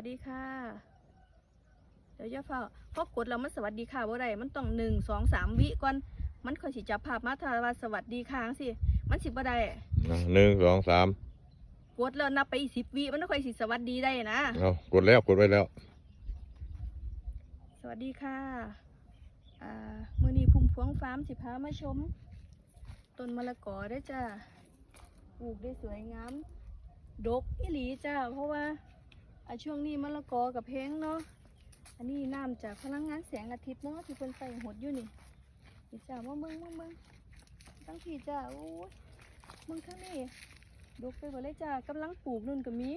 วัสดีค่ะ เดี๋ยวอย่าเฝ้าพอกดแล้วมันสวัสดีค่ะบ่ได้มันต้องหนึ่งสองสามวิก่อน มันค่อยสิจับภาพมาถ้าว่าสวัสดีค่ะจั่งสิ มันสิบ่ได้อะหนึ่งสองสามกดแล้วนับไปอีกสิบวิมันค่อยสิสวัสดีได้นะเอากดแล้วกดไว้แล้ว สวัสดีค่ะ อ่ามื้อนี้พุ่มพวงฟาร์มสิพามาชม ต้นมะละกอได้อจ้าปลูกได้สวยงาม ดกอีหลีจ้า เพราะว่าอ่า ช่วงนี้มะละกอกับเพงเนาะอันนี้น้ำจากพลังงานแสงอาทิตย์เนาะที่เพิ่นใส่หดอยู่นี่นี่จ้ามาเบิ่งมาเบิ่งตั้งพี่จ้าโอ้ยมึงข้างนี้ดกไปหมดเลยจ้ากำลังปลูกนู่นก็มี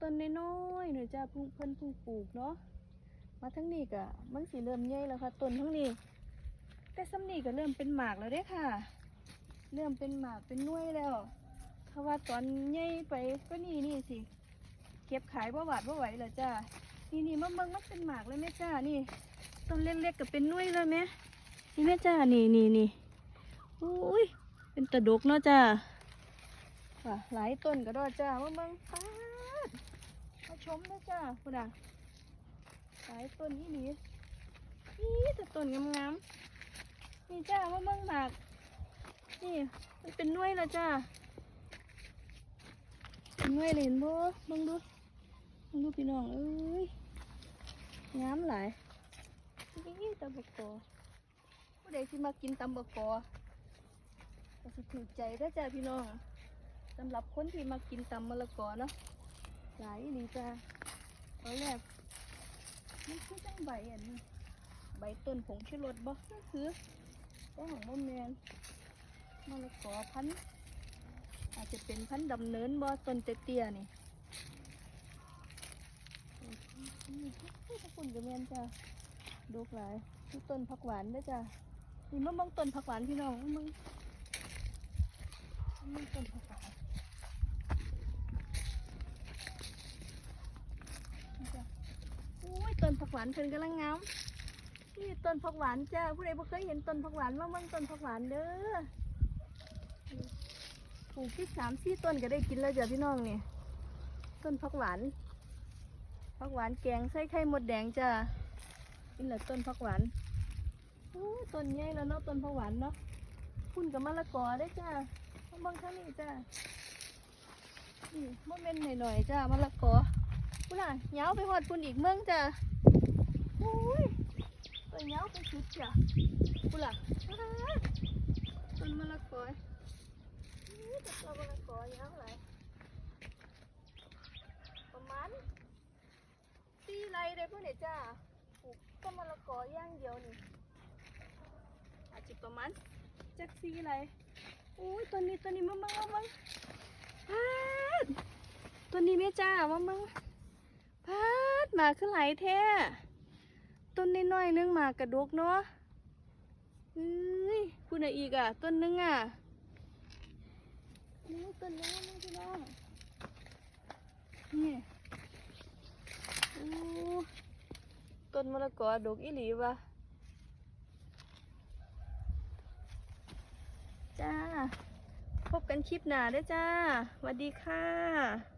ต้นน้อยๆหน่อยจ้าเพิ่งเพิ่นเพิ่งปลูกเนาะมาทั้งนี้ก็มันสีเริ่มใหญ่แล้วค่ะต้นทั้งนี้ แต่ซ้ำนี้ก็เริ่มเป็นหมากแล้วเด้ค่ะ เริ่มเป็นหมากเป็นน่วยแล้วเพราะว่าตอนใหญ่ไปก็นี่นี่สิ เก็บขายบ่หวาดบ่าไหวแล้วจ้านี่นี่มาเบิ่งมันเป็นหมากเลยแม่จ้านี่ต้นเล็กๆก็เป็นน่วยแล้วแม่นี่แม่จ้านี่นี่นี่อุ้ยเป็นตะดกเนาะจ้าว่ะหลายต้นก็ไดอจ้ามาเบิ่งป๊าดมาชมนะจ้าคุณอะหลายต้นนี่หลีนี่แต่ต้นงามๆนี่จ้ามาเบิ่งหมากนี่มันเป็นน่วยแล้วจ้าเป็นหน่วยเลยเห็นบ่เบิ่งดู เบิ่งดูพี่น้องเอ้ยงามหลายนี่ตำบกกอผู้ใดที่มากินตำบกกอก็สิถูกใจได้จ้าพี่น้องสำหรับคนที่มากินตำมะละกอเนาะหลายอีจ้าตอนแรกมันคือจังใบอันนี้ใบต้นผงชูรสบ่นั่นคือแต่ของบ่แมนมะละกอพันธ์อาจจะเป็นพันธ์ดำเนินบ่ต้นเตี้ยๆนี่ นี่ขอบคุณกับแมนจ้ะดูหลายนี่ต้นผักหวานด้อจ้ะนี่มะม่วงต้นผักหวานพี่น้องมะม่วงมะม่วงต้นผักหวานจ้ะอุ้ยต้นผักหวานเพิ่นกำลังงามนี่ต้นผักหวานจ้าผู้ใดบ่เคยเห็นต้นผักหวานมาเบิ่งต้นผักหวานเด้อปลูกที่สามสี่ต้นก็ได้กินแล้วจ้ะพี่น้องนี่ต้นผักหวาน ผักหวานแกงใส่ไข่มดแดงจ้ากินแล้วต้นผักหวานอู้ต้นใหญ่แล้วเนาะต้นผักหวานเนาะพุ่นกับมะละกอได้จ้ามาเบิ่งข้างนี้จ้านี่บ่แม่นหน่อยๆจ้ามะละกอพุ่นน่ะเหงาไปหอดพุ่นอีกเมืองจ้ะโอ้ยตัวเหงาไปสุดจ้ะพุ่นล่ะอ้าต้นมะละกอนี่ต้นมะละกอเหงาหลายประมาณ สี่ไร่ได้พุ่นเนี่ยจ้าปลูกต้นมะละกอย่างเดียวนี่อาจจะประมาณจักสี่ไร่โอ้ยต้นนี้ต้นนี้มาบังมาบังอ้าต้นนี้แม่จ้ามาบังพาดหมาขึ้นไหลแท้ต้นน้อยๆนึงหมากระดกเนาะเอ้ยพูดอะไรอีกอะ ต้นนึงอะนี่ต้นนึงนี่พี่น้องนี่โอ้ ต้นมะละกอดกอีหลีวะจ้า พบกันคลิปหน้าได้จ้าสวัสดีค่ะ